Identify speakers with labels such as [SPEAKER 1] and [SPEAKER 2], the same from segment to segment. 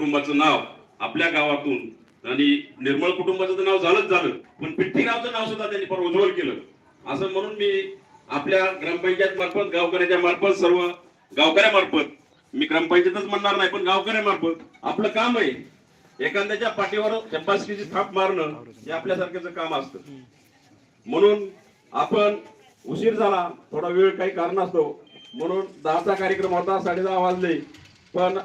[SPEAKER 1] कुटुंबाचं नाव आपल्या गावातून आणि निर्मळ कुटुंबाचं तर नाव झालंच झालं पण पिठ्ठी गावचं नाव सुद्धा त्यांनी फार उज्ज्वल केलं. असं म्हणून मी आपल्या ग्रामपंचायत मार्फत गावकऱ्याच्या मार्फत सर्व गावकऱ्यामार्फत मी ग्रामपंचायतच म्हणणार नाही पण गावकऱ्यामार्फत आपलं काम आहे एखाद्याच्या पाठीवर शब्बासकीची थाप मारणं हे आपल्यासारख्याचं काम असतं. म्हणून आपण उशीर झाला थोडा वेळ काही कारण असतो म्हणून दहाचा कार्यक्रम होता साडे दहा वाजले पण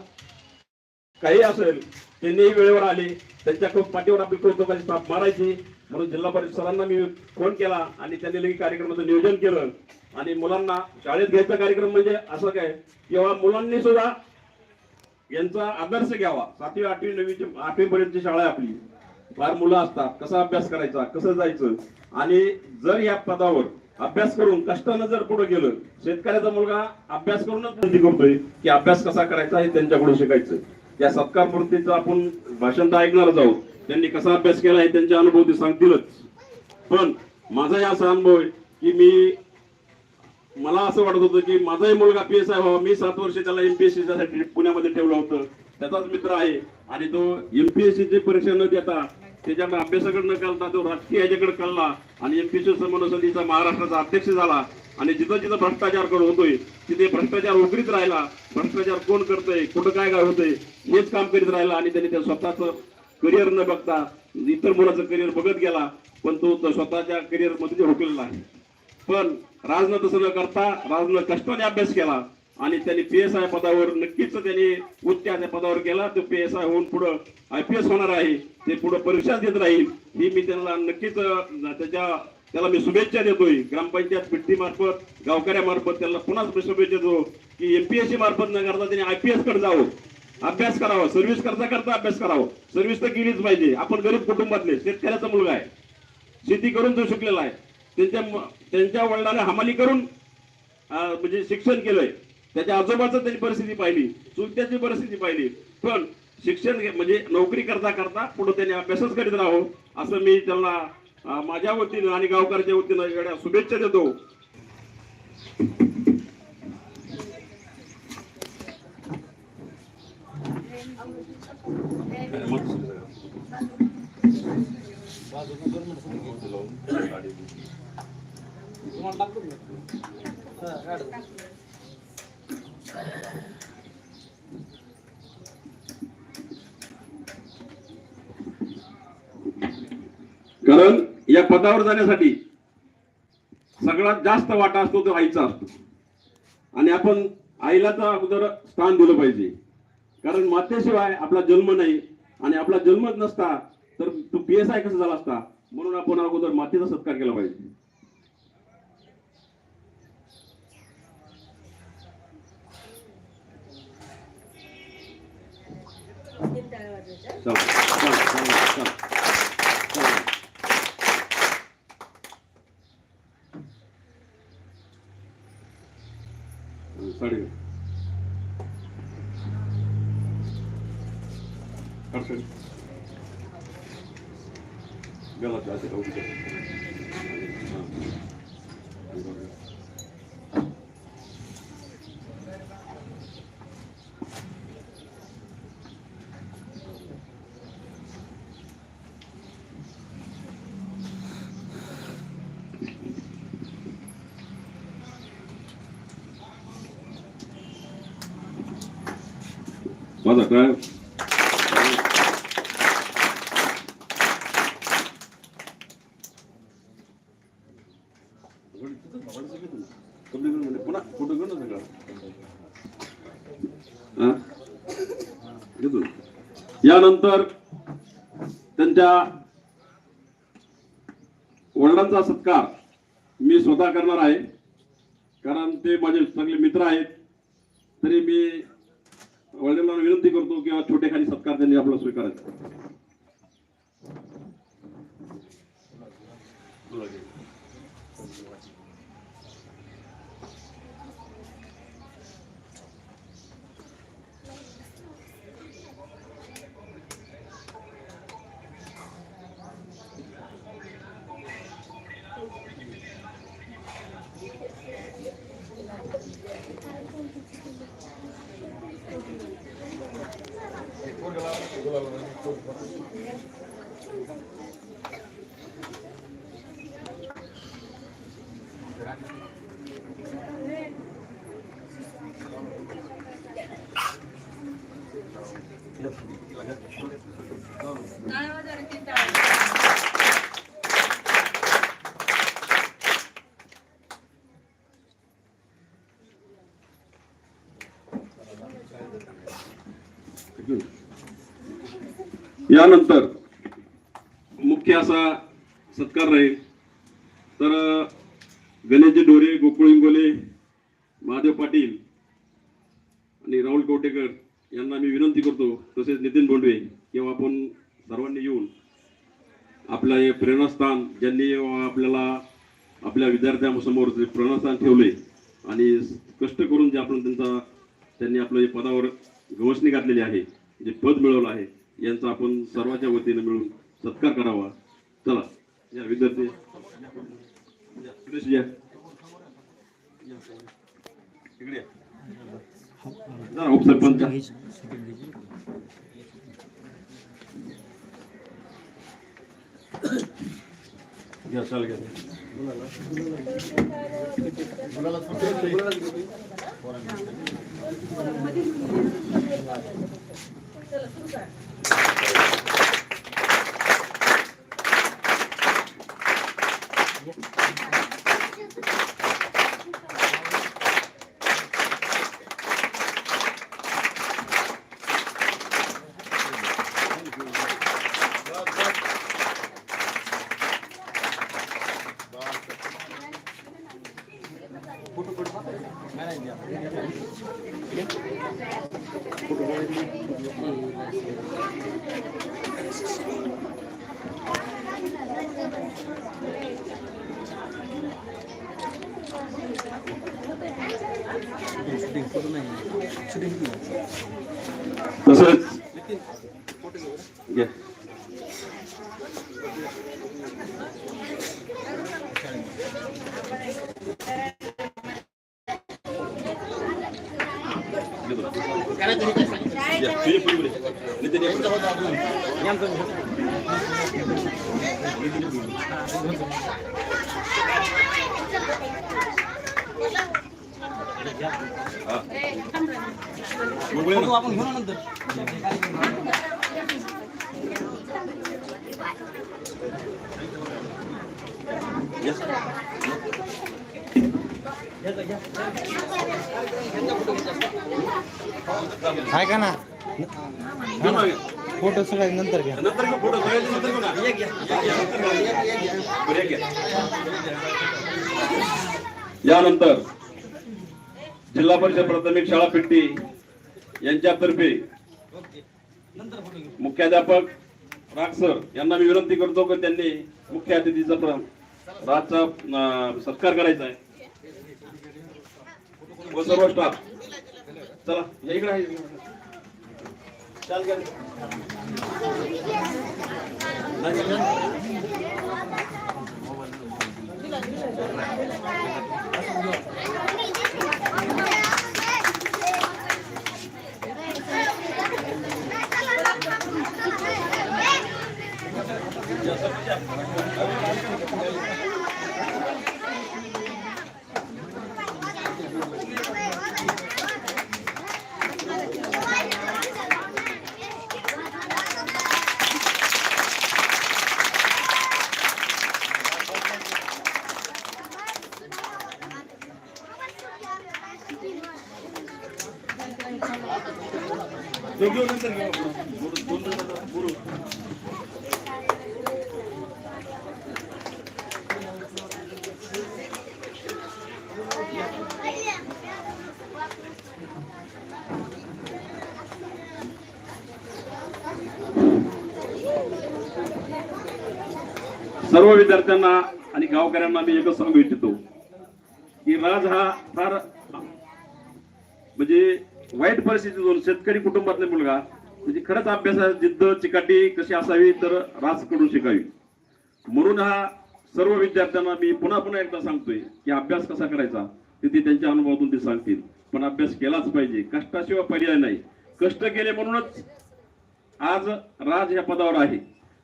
[SPEAKER 1] काही असेल त्यांनी वेळेवर आले त्यांच्या खूप पाठीवर आपली कौतुकाची थाप मारायची. म्हणून जिल्हा परिषद सरांना मी फोन केला आणि त्यांनी लगेच कार्यक्रमाचं नियोजन केलं. आणि मुलांना शाळेत घ्यायचा कार्यक्रम म्हणजे असं काय? किंवा मुलांनी सुद्धा यांचा आदर्श घ्यावा. सातवी आठवी नववीची आठवी पर्यंतची शाळा आहे आपली. फार मुलं असतात. कसा अभ्यास करायचा? कसं जायचं? आणि जर या पदावर अभ्यास करून कष्टानं जर पुढे गेलं शेतकऱ्याचा मुलगा अभ्यास करूनच विनंती करतोय की अभ्यास कसा करायचा हे त्यांच्याकडून शिकायचं. या सत्कार मूर्तीचं आपण भाषण तर ऐकणारच आहोत त्यांनी कसा अभ्यास केला हे त्यांचे अनुभव ते सांगतीलच. पण माझा या असा अनुभव आहे की मी मला असं वाटत होतं की माझाही मुलगा पी एस आय व्हावा. मी सात वर्ष त्याला एमपीएससी साठी पुण्यामध्ये ठेवलं होतं. त्याचाच मित्र आहे आणि तो एमपीएससी ची परीक्षा न देता त्याच्यामुळे अभ्यासाकडे न करता तो राजकीय याच्याकडे कळला आणि एमपीएससी समन्वय समितीचा महाराष्ट्राचा अध्यक्ष झाला. आणि जिथं जिथं भ्रष्टाचार करत होतोय तिथे भ्रष्टाचार उघडीत राहिला भ्रष्टाचार कोण करतोय कुठं काय काय होतंय हेच काम करीत राहिला आणि त्यांनी त्या स्वतःच करिअर न बघता इतर मुलाचं करिअर बघत गेला पण तो स्वतःच्या करिअरमध्ये हुकलेला आहे. पण राजनं तसं न करता राजनं कष्टाने अभ्यास केला आणि त्यांनी पी एस आय पदावर नक्कीच त्यांनी उच्च त्या पदावर केला तो पी एस आय होऊन पुढं आय पी एस होणार आहे ते पुढं परीक्षा देत राहील ही मी त्यांना नक्कीच त्याच्या त्याला मी शुभेच्छा देतोय. ग्रामपंचायत पिट्टी मार्फत गावकऱ्यामार्फत त्याला पुन्हा शुभेच्छा देतो की एमपीएससी मार्फत न करता त्यांनी आय पी एसकडे जावं. अभ्यास करावा. सर्व्हिस करता करता अभ्यास करावा. सर्व्हिस तर केलीच पाहिजे. आपण गरीब कुटुंबातले शेतकऱ्याचा मुलगा आहे. शेती करून तो शिकलेला आहे. त्यांच्या त्यांच्या वडिलांना हमाली करून म्हणजे शिक्षण केलंय. त्याच्या आजोबाचं त्यांनी परिस्थिती पाहिली. चुलत्याची परिस्थिती पाहिली. पण शिक्षण म्हणजे नोकरी करता करता पुढे त्यांनी अभ्यासच करीत राहो असं मी त्यांना माझ्या वतीनं आणि गावकऱ्याच्या वतीनं एवढ्या शुभेच्छा देतो. कारण या पदावर जाण्यासाठी सगळ्यात जास्त वाटा असतो तो आईचा असतो. आणि आपण आईला तर अगोदर स्थान दिलं पाहिजे. कारण मातेशिवाय आपला जन्म नाही आणि आपला जन्मच नसता तर तो पी एस आय कसा झाला असता? म्हणून आपण अगोदर मातेचा सत्कार केला पाहिजे. चला. साडी Perfect. Gala clase का माझा काय पुन्हा फोटो घेऊन सगळं हा? घेतो. यानंतर त्यांच्या वडिलांचा सत्कार मी स्वतः करणार आहे. कारण ते माझे सगळे मित्र आहेत. तरी मी वडिलांना विनंती करतो किंवा छोटे खाली सत्कार त्यांनी आपला स्वीकारायचा. यानंतर मुख्य असा सत्कार राहील तर गणेशजी डोरे गोकुळ इंगोले महादेव पाटील आणि राहुल कवटेकर यांना मी विनंती करतो तसेच नितीन बोंडवे किंवा आपण सर्वांनी येऊन आपलं हे प्रेरणास्थान ज्यांनी आपल्याला आपल्या विद्यार्थ्यांसमोर जे प्रेरणास्थान ठेवले आणि कष्ट करून जे आपण त्यांचा त्यांनी आपलं जे पदावर गवसणी घातलेली आहे जे पद मिळवलं आहे यांचा आपण सर्वांच्या वतीने मिळून सत्कार करावा. चला या विद्यार्थी. या, या. इकडे या. जरा उपसरपंच घ्या चाल घ्या तसंच घ्या. पुढे. हा. गोकुळे ना. या.
[SPEAKER 2] आहे का ना
[SPEAKER 1] घेऊन या.
[SPEAKER 2] फोटो सगळ्यात नंतर घ्या
[SPEAKER 1] नंतर घेऊ फोटो सगळ्यांचे नंतर घेऊ ना या, घ्या. बरं, या, घ्या. यानंतर जिल्हा परिषद प्राथमिक शाळा पिट्टी यांच्यातर्फे मुख्याध्यापक राग सर यांना मी विनंती करतो की त्यांनी मुख्य अतिथीचा प्र- राजचा अं, सत्कार करायचा आहे व सर्व स्टाफ चला या इकडे आहे. चाल घ्या. दोन सर्व विद्यार्थ्यांना आणि गावकऱ्यांना मी एकच सांगू इच्छितो की राज हा फार म्हणजे वाईट परिस्थितीतून शेतकरी कुटुंबातला मुलगा म्हणजे खरंच अभ्यासात जिद्द चिकाटी कशी असावी तर राजकडून शिकावी. म्हणून हा सर्व विद्यार्थ्यांना मी पुन्हा पुन्हा एकदा सांगतोय की अभ्यास कसा करायचा ते ते त्यांच्या अनुभवातून ते सांगतील. पण अभ्यास केलाच पाहिजे कष्टाशिवाय पर्याय नाही. कष्ट केले म्हणूनच आज राज या पदावर आहे.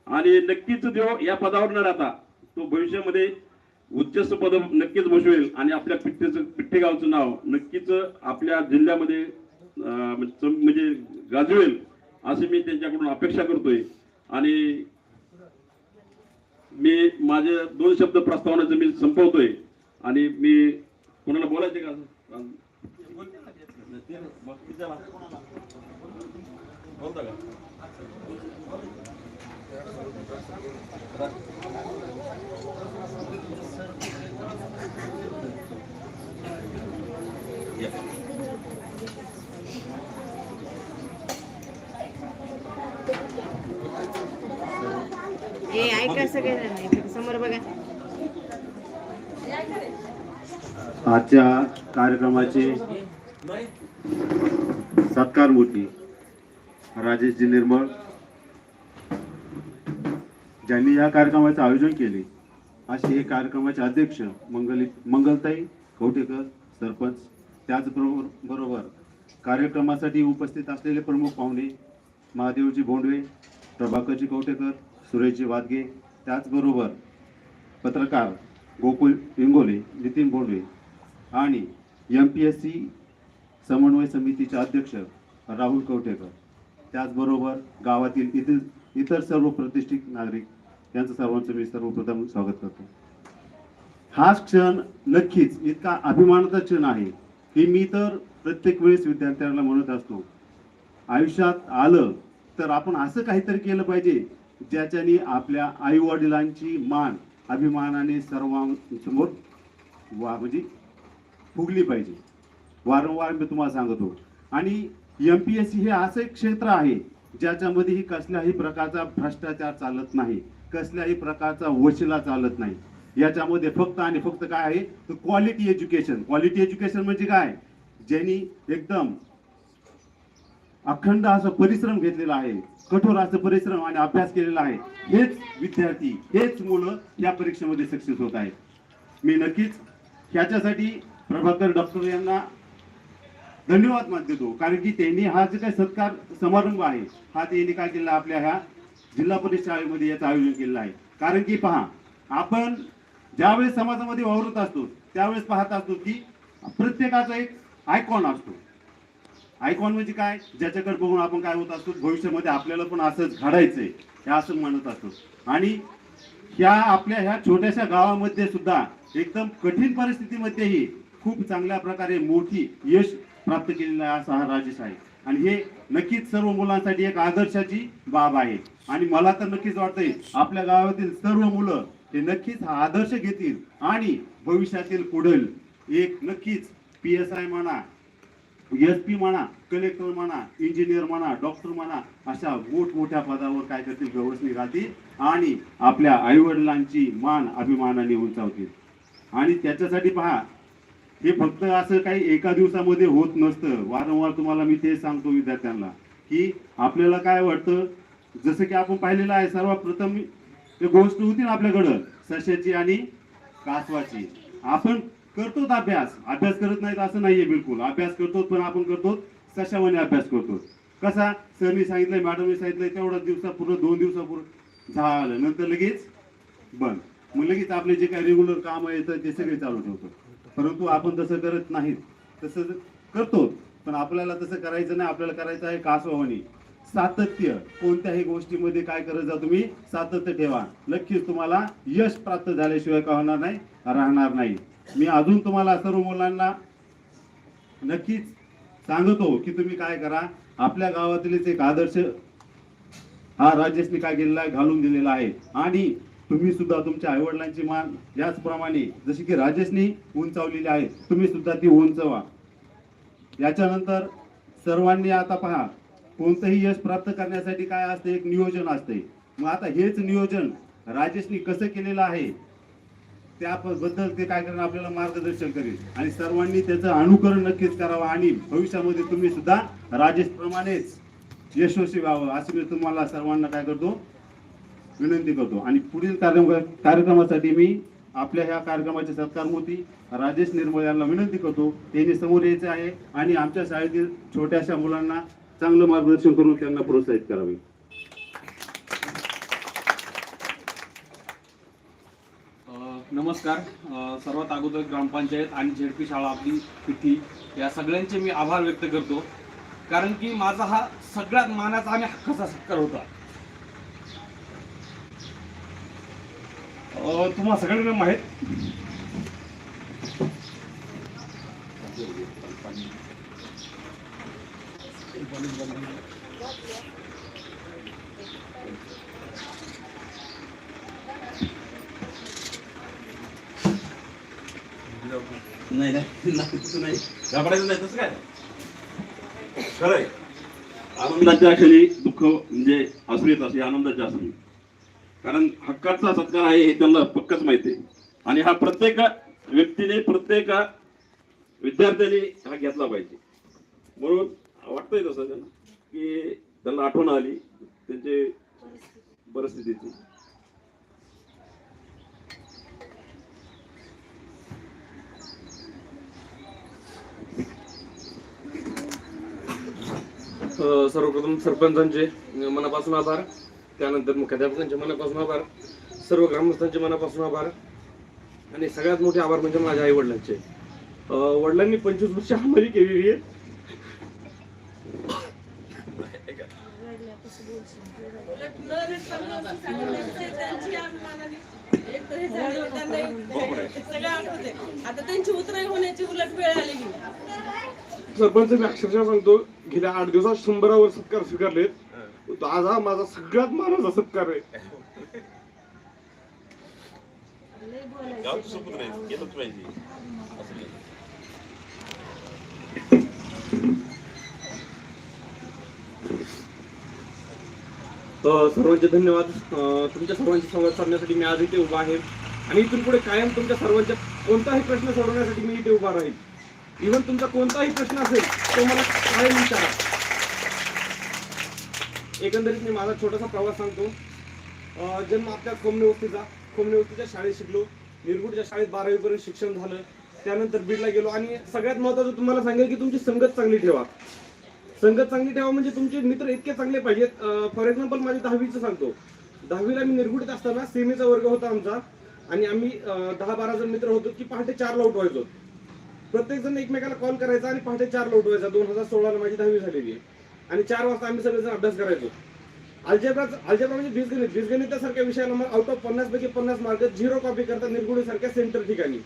[SPEAKER 1] आणि नक्कीच देव या पदावर न राहता तो भविष्यामध्ये उच्चस्थ पद नक्कीच बसवेल आणि आपल्या पिठ्ठेचं पिठ्ठे गावचं नाव नक्कीच आपल्या जिल्ह्यामध्ये म्हणजे गाजवेल असे मी त्यांच्याकडून अपेक्षा करतोय. आणि मी माझे दोन शब्द प्रस्तावनाचं मी संपवतोय. आणि मी कोणाला बोलायचे का बोलता का?
[SPEAKER 3] हे ऐका सगळे समोर बघा.
[SPEAKER 4] आजच्या कार्यक्रमाचे सत्कार मूर्ती राजेशजी निर्मळ. ज्यांनी या कार्यक्रमाचे आयोजन केले असे हे कार्यक्रमाचे अध्यक्ष मंगली मंगलताई कवटेकर सरपंच त्याचबरोबर बरोबर कार्यक्रमासाठी उपस्थित असलेले प्रमुख पाहुणे महादेवजी भोंडवे प्रभाकरजी कवटेकर सुरेशजी वादगे त्याचबरोबर पत्रकार गोकुल इंगोले नितीन भोंडवे आणि एम पी एस सी समन्वय समितीचे अध्यक्ष राहुल कवटेकर त्याचबरोबर गावातील इतर इतर सर्व प्रतिष्ठित नागरिक यांचं सर्वांचं मी सर्वप्रथम स्वागत करतो. हा क्षण नक्कीच इतका अभिमानाचा क्षण आहे की मी तर प्रत्येक वेळेस विद्यार्थ्यांना म्हणत असतो आयुष्यात आलं तर आपण असं काहीतरी केलं पाहिजे ज्याच्याने आपल्या आई वडिलांची मान अभिमानाने सर्वांसमोर वा म्हणजे फुगली पाहिजे. वारंवार मी तुम्हाला सांगतो. आणि एम पी एस सी हे असं एक क्षेत्र आहे ज्याच्यामध्येही कसल्याही प्रकारचा भ्रष्टाचार चालत नाही. कसल्याही प्रकारचा वशिला चालत नाही. याच्यामध्ये फक्त आणि फक्त काय आहे? तर क्वालिटी एज्युकेशन क्वालिटी एज्युकेशन म्हणजे काय? ज्यांनी एकदम अखंड असं परिश्रम घेतलेला आहे कठोर असं परिश्रम आणि अभ्यास केलेला आहे हेच विद्यार्थी हेच मुलं या परीक्षेमध्ये सक्सेस होत आहेत. मी नक्कीच ह्याच्यासाठी प्रभाकर डॉक्टर यांना धन्यवाद मान देतो कारण की त्यांनी हा जो काही सत्कार समारंभ आहे हा त्यांनी काय केला आपल्या ह्या जिल्हा परिषद शाळेमध्ये याचं आयोजन केलेलं आहे. कारण की पहा आपण ज्यावेळेस समाजामध्ये वावरत असतो त्यावेळेस पाहत असतो की प्रत्येकाचा एक आयकॉन असतो. आयकॉन म्हणजे काय? ज्याच्याकडे बघून आपण काय होत असतो भविष्यामध्ये आपल्याला पण असंच घडायचंय हे असं म्हणत असतो. आणि ह्या आपल्या ह्या छोट्याशा गावामध्ये सुद्धा एकदम कठीण परिस्थितीमध्येही खूप चांगल्या प्रकारे मोठी यश प्राप्त केलेला असा हा राजेश आहे आणि हे नक्कीच सर्व मुलांसाठी एक आदर्शाची बाब आहे. आणि मला तर नक्कीच वाटतंय आपल्या गावातील सर्व मुलं हे नक्कीच हा आदर्श घेतील आणि भविष्यातील पुढील एक नक्कीच पी एस आय म्हणा एस पी म्हणा कलेक्टर म्हणा इंजिनियर म्हणा डॉक्टर म्हणा अशा मोठमोठ्या पदावर काय करतील व्यवस्थित राहतील आणि आपल्या आईवडिलांची मान अभिमानाने उंचावतील. आणि त्याच्यासाठी पहा हे फक्त असं काही एका दिवसामध्ये होत नसतं. वारंवार तुम्हाला मी ते सांगतो विद्यार्थ्यांना की आपल्याला काय वाटतं जसं की आपण पाहिलेलं आहे सर्वप्रथम ते गोष्ट होती ना आपल्याकडं सशाची आणि कासवाची. आपण करतोच अभ्यास. अभ्यास करत नाहीत असं नाहीये बिलकुल. अभ्यास करतो पण आपण करतो सशावाने अभ्यास करतो कसा? सरनी सांगितलंय मॅडमने सांगितलंय तेवढ्या दिवसापूर्वी दोन दिवसापूर्वी झालं. नंतर लगेच बंद. मग लगेच आपले जे काही रेग्युलर काम येतं ते सगळे चालू ठेवतो परंतु आपण तसं करत नाहीत. तसं करतो पण आपल्याला तसं करायचं नाही आपल्याला करायचं आहे कासवानी सातत्य कोणत्याही गोष्टीमध्ये काय करत जा तुम्ही सातत्य ठेवा. नक्कीच तुम्हाला यश प्राप्त झाल्याशिवाय का होणार नाही राहणार नाही. मी अजून तुम्हाला सर्व मुलांना नक्कीच सांगतो की तुम्ही काय करा. आपल्या गावातीलच एक आदर्श हा राजेशने काय केलेला आहे घालून दिलेला आहे. आणि तुम्ही सुद्धा तुमच्या आईवडिलांची मान याचप्रमाणे जशी की राजेशनी उंचावलेली आहे तुम्ही सुद्धा ती उंचवा याच्यानंतर सर्वांनी आता पहा कोणतंही यश प्राप्त करण्यासाठी काय असते? एक नियोजन असते मग आता हेच नियोजन राजेशनी कसं केलेलं आहे? त्याबद्दल ते काय करणं आपल्याला मार्गदर्शन करेल. आणि सर्वांनी त्याचं अनुकरण नक्कीच करावं आणि भविष्यामध्ये तुम्ही सुद्धा राजेश प्रमाणेच यशस्वी व्हावं असं मी तुम्हाला सर्वांना काय करतो विनंती करतो. आणि पुढील कार्यक्रम कार्यक्रमासाठी मी आपल्या ह्या कार्यक्रमाचे सत्कार मोती राजेश निर्मळ यांना विनंती करतो. त्यांनी समोर यायचे आहे आणि आमच्या शाळेतील छोट्याशा मुलांना चांगलं मार्गदर्शन करून त्यांना प्रोत्साहित करावे.
[SPEAKER 5] नमस्कार. सर्वात अगोदर ग्रामपंचायत आणि झेडपी शाळा आपली तिथी या सगळ्यांचे मी आभार व्यक्त करतो. कारण की माझा हा सगळ्यात मानाचा आणि हक्काचा सत्कार होता. तुम्हा सगळ्यांना माहीत
[SPEAKER 1] नाही नाही तसं नाही. घाबरायचं नाही तसं काय? खरंय. आनंदाच्या क्षणी दुःख म्हणजे असू येत असे आनंदाच्या असू कारण हक्काचा सत्कार आहे हे त्यांना पक्कच माहिती आहे. आणि हा प्रत्येक व्यक्तीने प्रत्येक विद्यार्थ्याने हा घेतला पाहिजे. म्हणून वाटतंय तसं त्यांना की त्यांना आठवण आली त्यांचे परिस्थितीची.
[SPEAKER 5] सर्वप्रथम सरपंचांचे मनापासून आभार. त्यानंतर मुख्याध्यापकांचे मनापासून आभार सर्व ग्रामस्थांचे मनापासून आभार आणि सगळ्यात मोठे आभार म्हणजे माझ्या आई वडिलांचे वडिलांनी पंचवीस वर्ष हमारी केलेली आहे.
[SPEAKER 6] आता त्यांची उतराई होण्याची उलट वेळ आलेली
[SPEAKER 5] सरपंच मी अक्षरशः सांगतो गेल्या आठ दिवसात शंभरावर सत्कार स्वीकारलेत. तो आज हा माझा सगळ्यात मानाचा सत्कार आहे.
[SPEAKER 1] गावचं पाहिजे. असं नाही.
[SPEAKER 5] सर्वांचे धन्यवाद. अ, तुमच्या सर्वांशी संवाद साधण्यासाठी मी आज इथे उभा आहे. आणि इथून पुढे कायम तुमच्या सर्वांच्या कोणताही प्रश्न सोडवण्यासाठी मी इथे उभा राहील. इव्हन तुमचा कोणताही प्रश्न असेल तो मला कायम विचारा. एकंदरीत मी माझा छोटासा प्रवास सांगतो. जन्म आपल्या खोमने वस्तीचा. खोमने वस्तीच्या शाळेत शिकलो. निरगुडच्या शाळेत बारावीपर्यंत शिक्षण झालं. त्यानंतर बीडला गेलो. आणि सगळ्यात महत्त्वाचं तुम्हाला सांगेल की तुमची संगत चांगली ठेवा. संगत चांगली ठेवा म्हणजे तुमचे मित्र इतके चांगले पाहिजेत. फॉर एक्झाम्पल माझी दहावीचं सांगतो. दहावीला मी निरगुडीत असताना सेमीचा वर्ग होता आमचा. आणि आम्ही दहा बारा जण मित्र होतो की पहाटे चारला उठवायचो. प्रत्येक जण एकमेकाला कॉल करायचा आणि पहाटे चारला उठवायचा. दोन हजार सोळाला माझी दहावी झालेली आहे. आणि चार वाजता आम्ही सगळेजण अभ्यास करायचो. अल्जेब्रा अल्जेब्रा म्हणजे बीजगणित. बीजगणितासारख्या विषयाला मग आउट ऑफ पन्नास पैकी पन्नास मार्क झिरो कॉपी करतात निरगुडी सारख्या सेंटर ठिकाणी.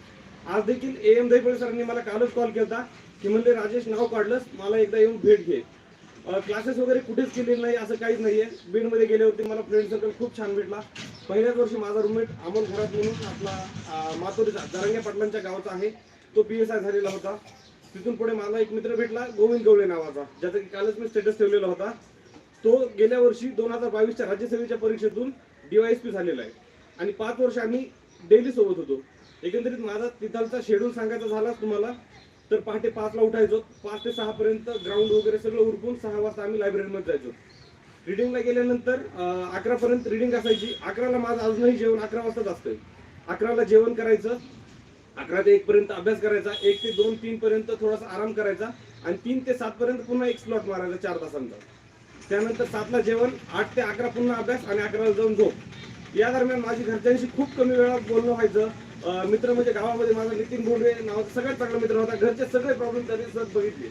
[SPEAKER 5] आज देखील ए एम दैपळे सरांनी मला कालच कॉल केला की म्हणले राजेश नाव काढलंस. मला एकदा येऊन भेट घे. क्लासेस वगैरे कुठेच केलेले नाही असं काहीच नाही आहे बीडमध्ये गेल्यावरती मला फ्रेंड सर्कल खूप छान भेटला. पहिल्याच वर्षी माझा रूममेट अमोल घरात म्हणून आपला मातोरी मातोरीचा दरंगे पाटलांच्या गावाचा आहे. तो पी एस आय झालेला होता. तिथून पुढे माझा एक मित्र भेटला गोविंद गवळे नावाचा ज्याचा की कालच मी स्टेटस ठेवलेला होता. तो गेल्या वर्षी दोन हजार बावीसच्या राज्यसभेच्या परीक्षेतून डीवायएसपी झालेला आहे. आणि पाच वर्ष आम्ही डेली सोबत होतो. एकंदरीत माझा तिथालचा शेड्यूल सांगायचा झालाच तुम्हाला तर पहाटे पाचला उठायचो. पाच ते सहापर्यंत ग्राउंड वगैरे सगळं उरकून सहा वाजता आम्ही लायब्ररीमध्ये जायचो. रिडिंगला गेल्यानंतर अकरापर्यंत रिडिंग असायची. अकराला माझं अजूनही जेवण अकरा वाजताच असतं अकराला जेवण करायचं. अकरा ते एक पर्यंत अभ्यास करायचा एक ते दोन तीन पर्यंत थोडासा आराम करायचा आणि तीन ते सात पर्यंत पुन्हा एक स्लॉट मारायचा चार तासांचा. त्यानंतर सातला जेवण आठ ते अकरा पुन्हा अभ्यास आणि अकराला जाऊन झोप. या दरम्यान माझी घरच्यांशी खूप कमी वेळात बोलणं व्हायचं. मित्र म्हणजे गावामध्ये माझा नितीन बोंडे नावाचा सगळ्यात चांगला मित्र होता. घरचे सगळे प्रॉब्लेम त्याने सहज बघितले.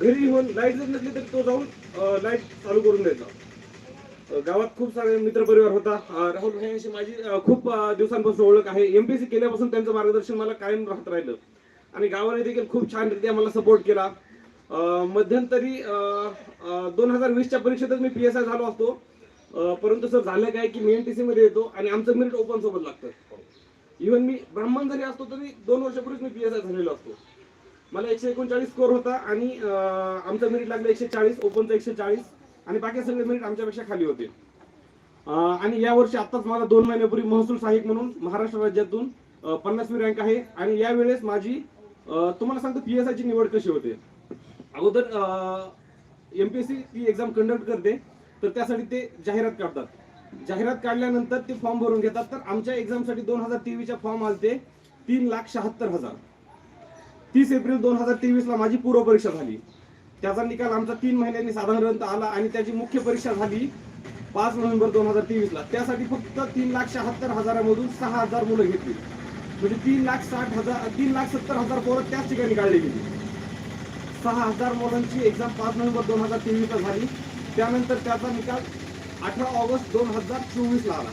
[SPEAKER 5] घरी येऊन लाइट जर नसली तरी तो जाऊन लाइट चालू करून द्यायचा गावात खूप सारे मित्र परिवार होता राहुल भाई माझी खूप दिवसांपासून ओळख आहे. एमपीसी केल्यापासून त्यांचं मार्गदर्शन मला कायम राहत राहिलं. आणि गावाने देखील खूप छानरित्या मला सपोर्ट केला. मध्यंतरी दोन हजार वीसच्या परीक्षेतच मी पी एस आय झालो असतो. परंतु सर झालं काय की मी एन टी मध्ये येतो आणि आमचं मेरिट ओपन सोबत लागतं. इव्हन मी ब्राह्मण जरी असतो तरी दोन वर्षापूर्वीच मी पी एस आय झालेलो असतो. मला एकशे एकोणचाळीस स्कोर होता आणि आमचं मेरिट लागलं एकशे चाळीस ओपनचं एकशे चाळीस. आणि बाकी सगळे मेरिट आमच्यापेक्षा खाली होते. आणि या वर्षी आत्ताच मला दोन महिन्यापूर्वी महसूल सहाय्यक म्हणून महाराष्ट्र राज्यातून पन्नासवी रँक आहे. आणि यावेळेस माझी तुम्हाला सांगतो पी एस आयची निवड कशी होते. अगोदर एमपीएससी ती एक्झाम कंडक्ट करते तर त्यासाठी ते जाहिरात काढतात. जाहिरात काढल्यानंतर ते फॉर्म भरून घेतात. तर आमच्या एक्झामसाठी दोन हजार तेवीसच्या फॉर्म आलते तीन लाख शहात्तर हजार. तीस एप्रिल दोन हजार तेवीसला माझी पूर्व परीक्षा झाली. त्याचा निकाल आमचा तीन महिन्यांनी साधारणतः आला आणि त्याची मुख्य परीक्षा झाली पाच नोव्हेंबर दोन हजार तेवीस ला त्यासाठी फक्त तीन लाख शहात्तर हजारामधून सहा हजार मुलं घेतली. म्हणजे तीन लाख साठ हजार तीन लाख सत्तर हजार पोरं त्याच ठिकाणी काढली गेली. सहा हजार मुलांची एक्झाम पाच नोव्हेंबर दोन हजार तेवीस ला झाली. त्यानंतर त्याचा निकाल अठरा ऑगस्ट दोन हजार चोवीस ला आला.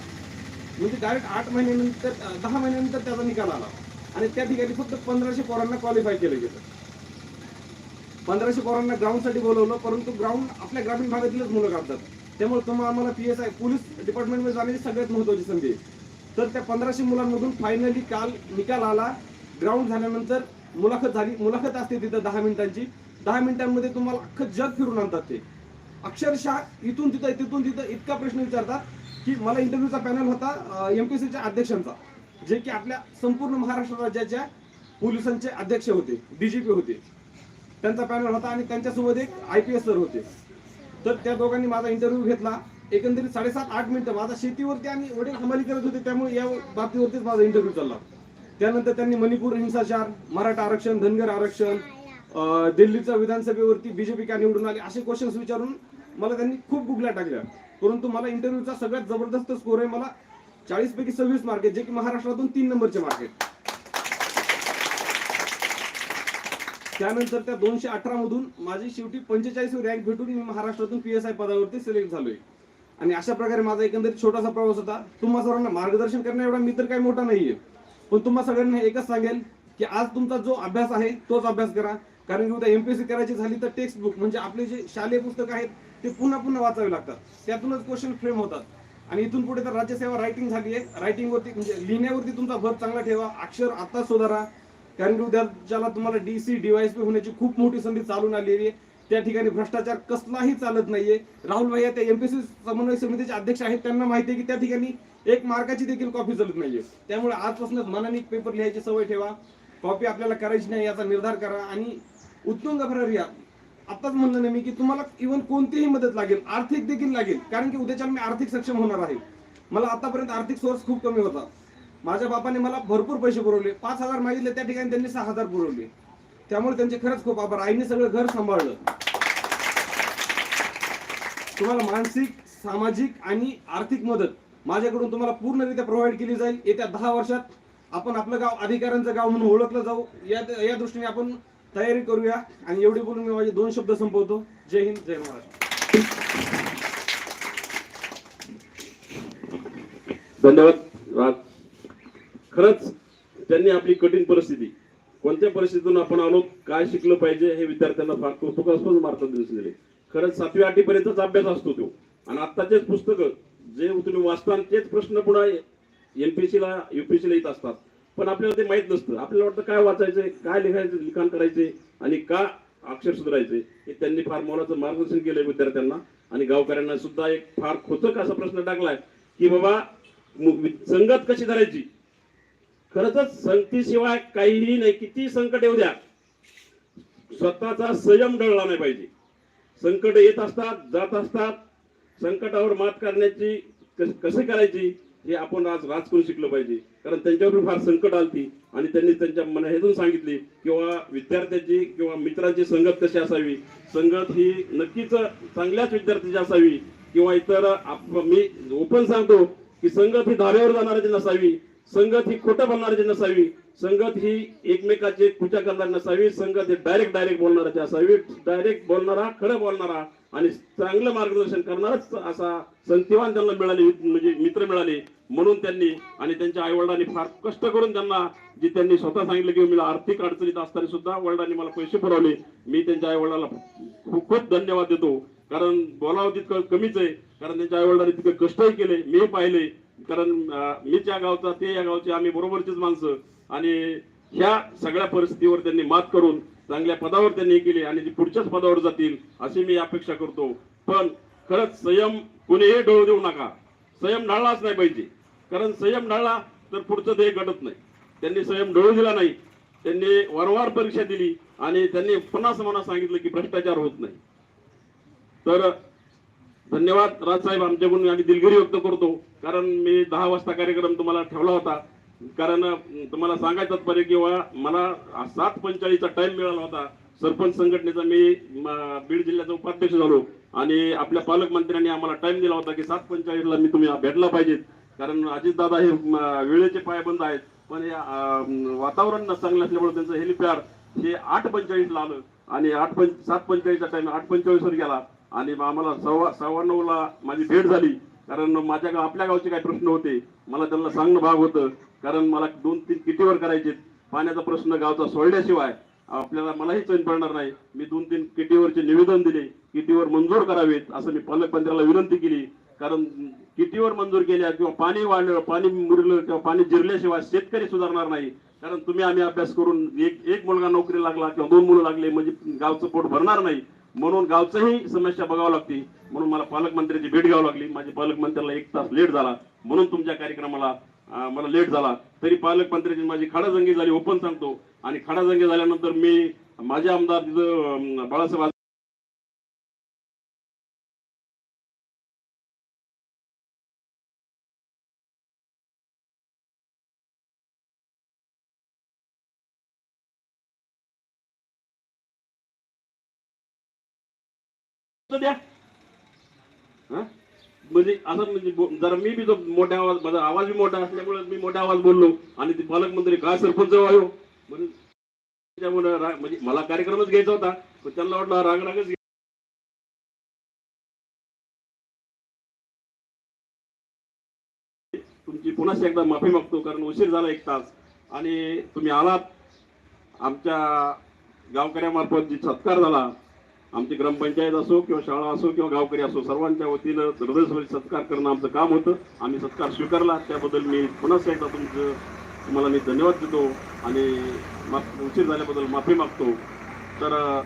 [SPEAKER 5] म्हणजे डायरेक्ट आठ महिन्यानंतर दहा महिन्यानंतर त्याचा निकाल आला. आणि त्या ठिकाणी फक्त पंधराशे पोरांना क्वालिफाय केलं गेलं. पंधराशे पोरांना ग्राउंडसाठी बोलवलं परंतु ग्राउंड आपल्या ग्रामीण भागातीलच मुलं काढतात त्यामुळे तुम्हाला आम्हाला पी एस आय पोलीस डिपार्टमेंटमध्ये जाण्याची सगळ्यात महत्त्वाची संधी आहे. तर त्या पंधराशे मुलांमधून फायनली काल निकाल आला. ग्राउंड झाल्यानंतर मुलाखत झाली. मुलाखत असते तिथं दहा मिनिटांची. दहा मिनिटांमध्ये तुम्हाला अख्खं जग फिरून आणतात ते. अक्षरशः इथून तिथं तिथून तिथं इतका प्रश्न विचारतात की मला इंटरव्ह्यूचा पॅनल होता एम पी सीच्या अध्यक्षांचा. जे की आपल्या संपूर्ण महाराष्ट्र राज्याच्या पोलिसांचे अध्यक्ष होते डीजीपी होते. त्यांचा पॅनल होता आणि त्यांच्यासोबत एक आय पी एस सर होते. तर त्या दोघांनी माझा इंटरव्ह्यू घेतला. एकंदरीत साडेसात आठ मिनिटं माझा शेतीवरती आणि वडील हमाली करत होते त्यामुळे या बाबतीवरतीच माझा इंटरव्ह्यू चालला. त्यानंतर त्यांनी मणिपूर हिंसाचार मराठा आरक्षण धनगर आरक्षण दिल्लीच्या विधानसभेवरती बीजेपी का निवडून आले असे क्वेश्चन्स विचारून मला त्यांनी खूप गुगल्या टाकल्या. परंतु मला इंटरव्ह्यूचा सगळ्यात जबरदस्त स्कोर आहे मला चाळीस पैकी सव्वीस मार्क जे की महाराष्ट्रातून तीन नंबरचे मार्क आहेत. त्यानंतर त्या दोनशे अठरा मधून माझी शेवटी पंचेचाळीस रँक भेटून मी महाराष्ट्रातून पी एस आय पदावरती सिलेक्ट झालोय. आणि अशा प्रकारे माझा एकंदरीत छोटासा प्रवास होता. तुम्हा सर्वांना मार्गदर्शन करण्या एवढा मी तर काही मोठा नाहीये. पण तुम्हा सगळ्यांना एकच सांगेल की आज तुमचा जो अभ्यास आहे तोच अभ्यास करा. कारण की उद्या एमपीएससी करायची झाली तर टेक्स्ट बुक म्हणजे आपले जे शालेय पुस्तक आहेत ते पुन्हा पुन्हा वाचावे लागतात. त्यातूनच क्वेश्चन फ्रेम होतात. आणि इथून पुढे तर राज्यसेवा रायटिंग झाली आहे रायटिंगवरती म्हणजे लिहिण्यावरती तुमचा भर चांगला ठेवा. अक्षर आता सुधारा कारण की उद्या ज्याला तुम्हाला डीसी डीवायसपी होण्याची खूप मोठी संधी चालून आलेली आहे. त्या ठिकाणी भ्रष्टाचार कसलाही चालत नाहीये. राहुल भाई त्या एमपीसी समन्वय समितीचे अध्यक्ष आहेत त्यांना माहिती आहे की त्या ठिकाणी एक मार्काची देखील कॉपी चालत नाहीये. त्यामुळे आजपासूनच मनाने पेपर लिहायची सवय ठेवा. कॉपी आपल्याला करायची नाही याचा निर्धार करा. आणि उत्तुंग भरारिया आताच म्हणलं ना मी की तुम्हाला इव्हन कोणतीही मदत लागेल आर्थिक देखील लागेल. कारण की उद्याच्या मी आर्थिक सक्षम होणार आहे. मला आतापर्यंत आर्थिक सोर्स खूप कमी होता. माझ्या बापाने मला भरपूर पैसे पुरवले. पाच हजार मागितले त्या ठिकाणी त्यांनी सहा हजार पुरवले. त्यामुळे त्यांचे खरंच खूप आभार. आईने सगळं घर सांभाळलं. तुम्हाला मानसिक सामाजिक आणि आर्थिक मदत माझ्याकडून तुम्हाला पूर्णरित्या प्रोव्हाइड केली जाईल. येत्या दहा वर्षात आपण आपलं गाव अधिकाऱ्यांचं गाव म्हणून ओळखलं जाऊ. या या दृष्टीने आपण तयारी करूया. आणि एवढी बोलून मी माझे दोन शब्द संपवतो. जय हिंद जय महाराष्ट्र.
[SPEAKER 1] धन्यवाद. खरंच त्यांनी आपली कठीण परिस्थिती कोणत्या परिस्थितीतून आपण आलो काय शिकलं पाहिजे हे विद्यार्थ्यांना फार कौतुकास्पद मार्गदर्शन दिले खरंच सातवी आठीपर्यंतच अभ्यास असतो तो. आणि आत्ताचेच पुस्तकं जे तुम्ही वाचता तेच प्रश्न पुन्हा एमपीसीला युपीसीला येत असतात. पण आपल्याला ते माहीत नसतं. आपल्याला वाटतं काय वाचायचंय काय लिहायचं लिखाण करायचे आणि का अक्षर सुधारायचे हे त्यांनी फार मोलाचं मार्गदर्शन केलंय विद्यार्थ्यांना. आणि गावकऱ्यांना सुद्धा एक फार खोचक असा प्रश्न टाकलाय की बाबा संगत कशी धरायची? खरंच संगतीशिवाय काहीही नाही. किती संकट येऊ द्या स्वतःचा संयम डळला नाही पाहिजे. संकट येत असतात जात असतात. संकटावर मात करण्याची कसे कशी करायची हे आपण आज राजकून शिकलं पाहिजे. कारण त्यांच्यावर फार संकट आलती आणि त्यांनी त्यांच्या मना हेतून सांगितले किंवा विद्यार्थ्याची किंवा मित्रांची संगत कशी असावी? संगत ही नक्कीच चांगल्याच विद्यार्थ्याची असावी. किंवा इतर आप- मी ओपन सांगतो की संगत ही धाब्यावर जाणाऱ्याची नसावी. संगत ही खोटं बोलणाऱ्याची नसावी संगत ही एकमेकाची पूजा करणारी नसावी संगत ही डायरेक्ट डायरेक्ट बोलणाऱ्याची असावी डायरेक्ट बोलणारा खरं बोलणारा आणि चांगलं मार्गदर्शन करणारच असा संतीवान त्यांना मिळाले म्हणजे मित्र मिळाले म्हणून त्यांनी आणि त्यांच्या आई वडिलांनी फार कष्ट करून त्यांना जे त्यांनी स्वतः सांगितलं की मला आर्थिक अडचणीत असताना सुद्धा वडिलांनी मला पैसे पुरवले. मी त्यांच्या आईवडिलांना खूप खूप धन्यवाद देतो. कारण बोलावं तितकं कमीच आहे. कारण त्यांच्या आईवडिलांनी तितकं कष्टही केले. मी पाहिले. कारण मी ज्या गावचा ते या गावचे आम्ही बरोबरचीच माणसं. आणि ह्या सगळ्या परिस्थितीवर त्यांनी मात करून चांगल्या पदावर त्यांनी केली केले आणि ते पुढच्याच पदावर जातील अशी मी अपेक्षा करतो. पण खरंच संयम कुणीही डोळ देऊ नका. संयम ढाळलाच नाही पाहिजे. कारण संयम ढाळला तर पुढचं ध्येय घडत नाही. त्यांनी संयम डोळू दिला नाही. त्यांनी वारंवार परीक्षा दिली आणि त्यांनी पुन्हा समाना सांगितलं की भ्रष्टाचार होत नाही. तर धन्यवाद राजसाहेब आमच्याकडून आम्ही दिलगिरी व्यक्त करतो. कारण मी दहा वाजता कार्यक्रम तुम्हाला ठेवला होता. कारण तुम्हाला सांगायचं तात्पर्य किंवा मला सात पंचेचाळीसचा टाइम मिळाला होता. सरपंच संघटनेचा मी बीड जिल्ह्याचा उपाध्यक्ष झालो. आणि आपल्या पालकमंत्र्यांनी आम्हाला टाइम दिला होता की सात पंचाळीसला मी तुम्ही भेटला पाहिजेत. कारण अजितदादा हे वेळेचे पायबंद आहेत. पण हे वातावरण न चांगलं असल्यामुळे त्यांचं हेलिपॅड हे आठ पंचाळीसला आलं. आणि आठ पंच सात पंचाळीसचा टाइम आठ पंचेचाळीसवर गेला. आणि मग आम्हाला सव्वा सव्वा नऊला माझी भेट झाली. कारण माझ्या गाव आपल्या गावचे काही प्रश्न होते. मला त्यांना सांगणं भाग होतं. कारण मला दोन तीन किटीवर करायचे पाण्याचा प्रश्न गावचा सोडल्याशिवाय आपल्याला मलाही चैन पडणार नाही. मी दोन तीन किटीवरचे निवेदन दिले. किटीवर मंजूर करावेत असं मी पालकमंत्र्याला विनंती केली. कारण किटीवर मंजूर केल्या किंवा पाणी वाढलं पाणी मुरलं किंवा पाणी जिरल्याशिवाय शेतकरी सुधारणार नाही. कारण तुम्ही आम्ही अभ्यास करून एक एक मुलगा नोकरी लागला किंवा दोन मुलं लागले म्हणजे गावचं पोट भरणार नाही. म्हणून गावचंही समस्या बघावं लागते. म्हणून मला पालकमंत्र्याची भेट घ्यावी लागली. माझ्या पालकमंत्र्याला एक तास लेट झाला. म्हणून तुमच्या कार्यक्रमाला मला लेट झाला. तरी पालकमंत्र्याची माझी खडाजंगी झाली ओपन सांगतो. आणि खडाजंगी झाल्यानंतर मी माझे आमदार तिथं बाळासाहेब द्या. हा? म्हणजे असं म्हणजे जरा मी बी तो मोठ्या आवाज माझा आवाज बी मोठा असल्यामुळे मी मोठा आवाज बोललो. आणि ते पालकमंत्री काय सरपंच हो वायो म्हणून त्यामुळे म्हणजे मला कार्यक्रमच घ्यायचा होता. पण त्यांना वाटलं राग रागच घे- तुमची पुन्हा एकदा माफी मागतो कारण उशीर झाला एक तास. आणि तुम्ही आलात. आमच्या गावकऱ्यामार्फत जी सत्कार झाला आमची ग्रामपंचायत असो किंवा शाळा असो किंवा गावकरी असो सर्वांच्या वतीनं हृदयस्वरी सत्कार करणं आमचं काम होतं. आम्ही सत्कार स्वीकारला. त्याबद्दल मी पुन्हा एकदा तुमचं तुम्हाला मी धन्यवाद देतो आणि माफ उशीर झाल्याबद्दल माफी मागतो. तर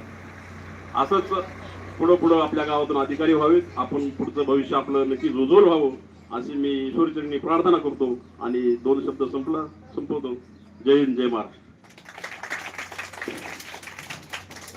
[SPEAKER 1] असंच पुढं पुढं आपल्या गावातून अधिकारी व्हावेत. आपण पुढचं भविष्य आपलं नक्कीच उज्ज्वल व्हावं अशी मी ईश्वरचरणी प्रार्थना करतो. आणि दोन शब्द संपला संपवतो. जय हिंद जय महाराष्ट्र.